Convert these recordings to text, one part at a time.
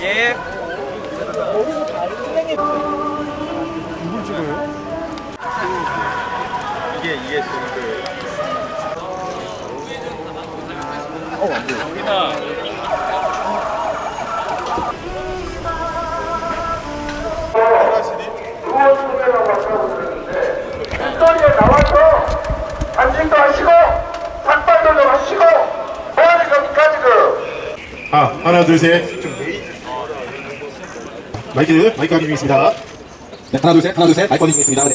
예. 누굴 찍어요? 이게 이게 지금 그 어, 안 돼요. 일자리에 나와서 안진도 하시고 삭발도 좀 하시고 뭐 하는 겁니까 지금 아, 하나, 둘, 셋. 마이크, 마이크 확인 중있습니다. 네, 하나 둘 셋, 하나 둘 셋, 마이크 있습니다. 네.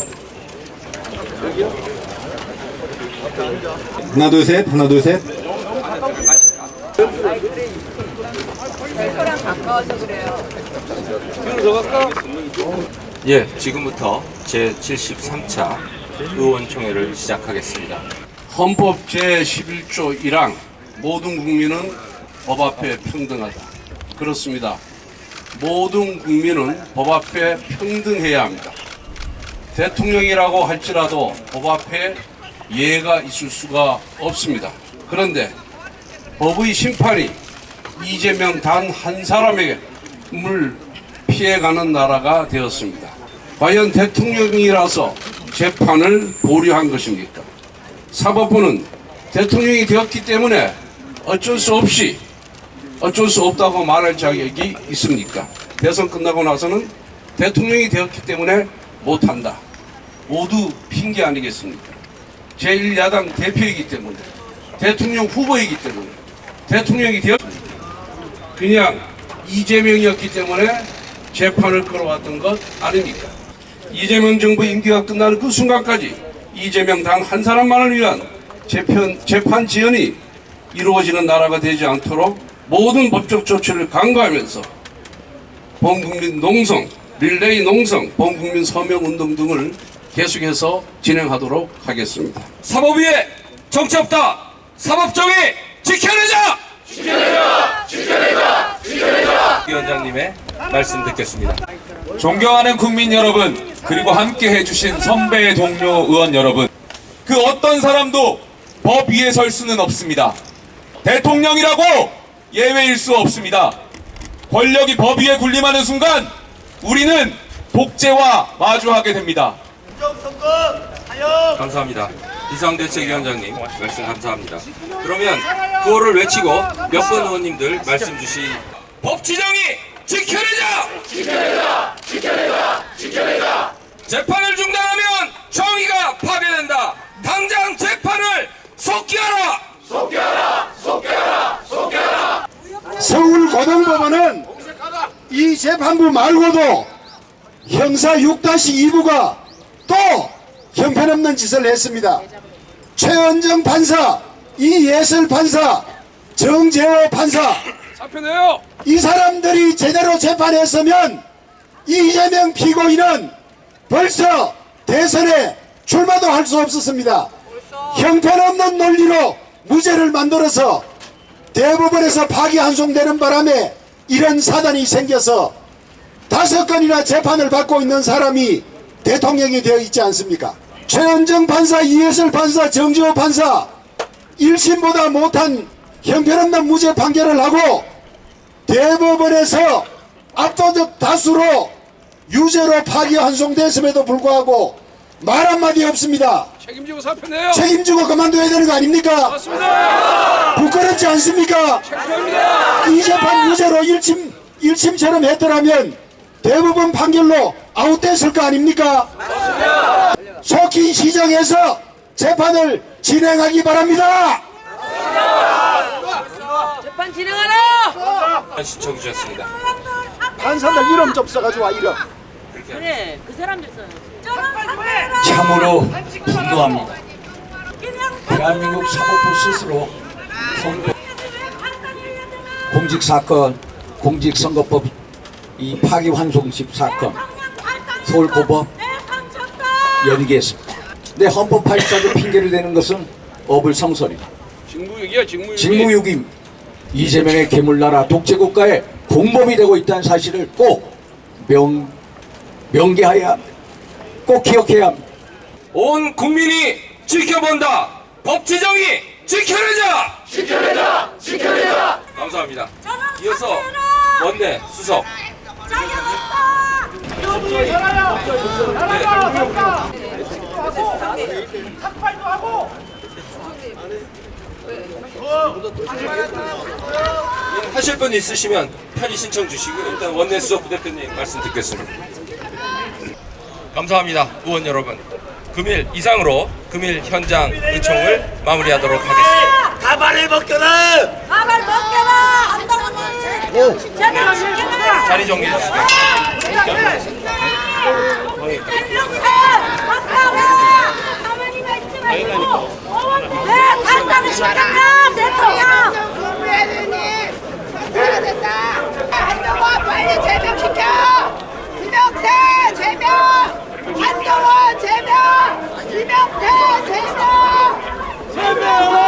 하나 둘 셋, 하나 둘 셋. 예, 지금부터 제73차 의원총회를 시작하겠습니다. 헌법 제11조 1항 모든 국민은 법 앞에 평등하다. 그렇습니다. 모든 국민은 법 앞에 평등해야 합니다. 대통령이라고 할지라도 법 앞에 예가 있을 수가 없습니다. 그런데 법의 심판이 이재명 단 한 사람에게 물 피해가는 나라가 되었습니다. 과연 대통령이라서 재판을 보류한 것입니까? 사법부는 대통령이 되었기 때문에 어쩔 수 없이 어쩔 수 없다고 말할 자격이 있습니까? 대선 끝나고 나서는 대통령이 되었기 때문에 못한다. 모두 핑계 아니겠습니까? 제1야당 대표이기 때문에 대통령 후보이기 때문에 대통령이 되었 그냥 이재명이었기 때문에 재판을 끌어왔던 것 아닙니까? 이재명 정부 임기가 끝나는 그 순간까지 이재명 단한 사람만을 위한 재판, 재판 지연이 이루어지는 나라가 되지 않도록 모든 법적 조치를 강구하면서 범국민 농성, 릴레이 농성, 범국민 서명 운동 등을 계속해서 진행하도록 하겠습니다. 사법 위에 정치 없다! 사법정의 지켜내자! 지켜내자! 지켜내자! 지켜내자! 위원장님의 말씀 듣겠습니다. 존경하는 국민 여러분, 그리고 함께 해주신 선배 동료 의원 여러분, 그 어떤 사람도 법 위에 설 수는 없습니다. 대통령이라고 예외일 수 없습니다. 권력이 법 위에 군림하는 순간 우리는 독재와 마주하게 됩니다. 감사합니다. 비상대책위원장님 말씀 감사합니다. 그러면 구호를 외치고 몇번 의원님들 말씀 주시 법치정의 지켜내자! 지켜내자! 지켜내자! 지켜내자! 재판을 중단하면 정의가 파괴된다. 당장 재판을 속기하라! 서울고등법원은 이 재판부 말고도 형사 6-2부가 또 형편없는 짓을 했습니다. 최은정 판사, 이예슬 판사, 정재호 판사 이 사람들이 제대로 재판했으면 이재명 피고인은 벌써 대선에 출마도 할 수 없었습니다. 형편없는 논리로 무죄를 만들어서 대법원에서 파기환송되는 바람에 이런 사단이 생겨서 다섯 건이나 재판을 받고 있는 사람이 대통령이 되어 있지 않습니까? 최은정 판사, 이해슬 판사, 정지호 판사 1심보다 못한 형편없는 무죄 판결을 하고 대법원에서 압도적 다수로 유죄로 파기환송됐음에도 불구하고 말 한마디 없습니다. 책임지고 사표내요. 책임지고 그만둬야 되는 거 아닙니까? 맞습니다. 부끄럽지 않습니까? 책임입니다. 이 재판 무죄로 1심, 1심처럼 했더라면 대부분 판결로 아웃됐을 거 아닙니까? 속히 시정해서 재판을 진행하기 바랍니다. 재판 진행하라! 시청해 주셨습니다. 판사들 이름 좀 써가지고 와 이름. 그래, 그 사람들 써야지. 참으로 분노합니다. 대한민국 사법부 스스로 공직사건, 공직선거법 이 파기환송식 사건 서울고법 연기했습니다. 내 헌법 8자도 핑계를 대는 것은 어불성설이다. 직무유기야 직무유기. 직무유기 이재명의 괴물나라 독재국가의 공범이 되고 있다는 사실을 꼭 명, 명기하여야 합니다. 꼭 기억해야 합니다. 온 국민이 지켜본다. 법치정의 지켜내자. 지켜내자. 지켜내자. 감사합니다. 이어서 원내 수석 하실 분 있으시면 편의 신청 주시고 일단 원내 수석 부대표님 말씀 듣겠습니다. 감사합니다, 의원 여러분. 금일 이상으로 금일 현장 의총을 마무리하도록 하겠습니다. 가발을 벗겨라! 제대로 시켜라 자리 정리해 주시죠. 시켰냐 대통령 된다 한동훈 빨리 제명시켜 김영태 제명 한